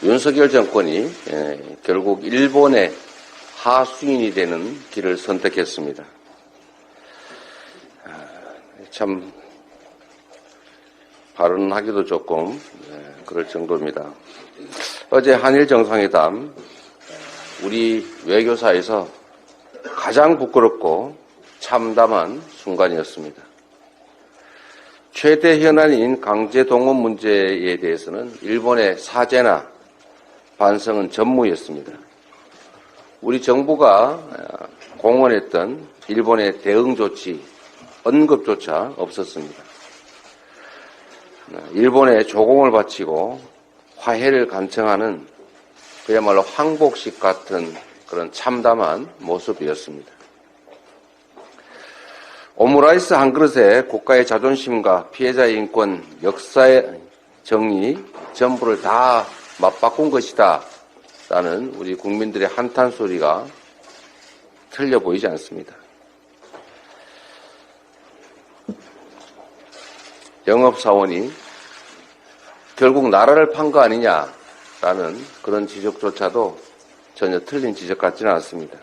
윤석열 정권이 예, 결국 일본의 하수인이 되는 길을 선택했습니다. 아, 참 발언하기도 조금 예, 그럴 정도입니다. 어제 한일 정상회담 우리 외교사에서 가장 부끄럽고 참담한 순간이었습니다. 최대 현안인 강제 동원 문제에 대해서는 일본의 사죄나 반성은 전무였습니다. 우리 정부가 공언했던 일본의 대응 조치, 언급조차 없었습니다. 일본에 조공을 바치고 화해를 간청하는 그야말로 황복식 같은 그런 참담한 모습이었습니다. 오므라이스 한 그릇에 국가의 자존심과 피해자의 인권, 역사의 정의 전부를 다 맞바꾼 것이다. 라는 우리 국민들의 한탄 소리가 틀려 보이지 않습니다. 영업사원이 결국 나라를 판 거 아니냐라는 그런 지적조차도 전혀 틀린 지적 같지는 않습니다.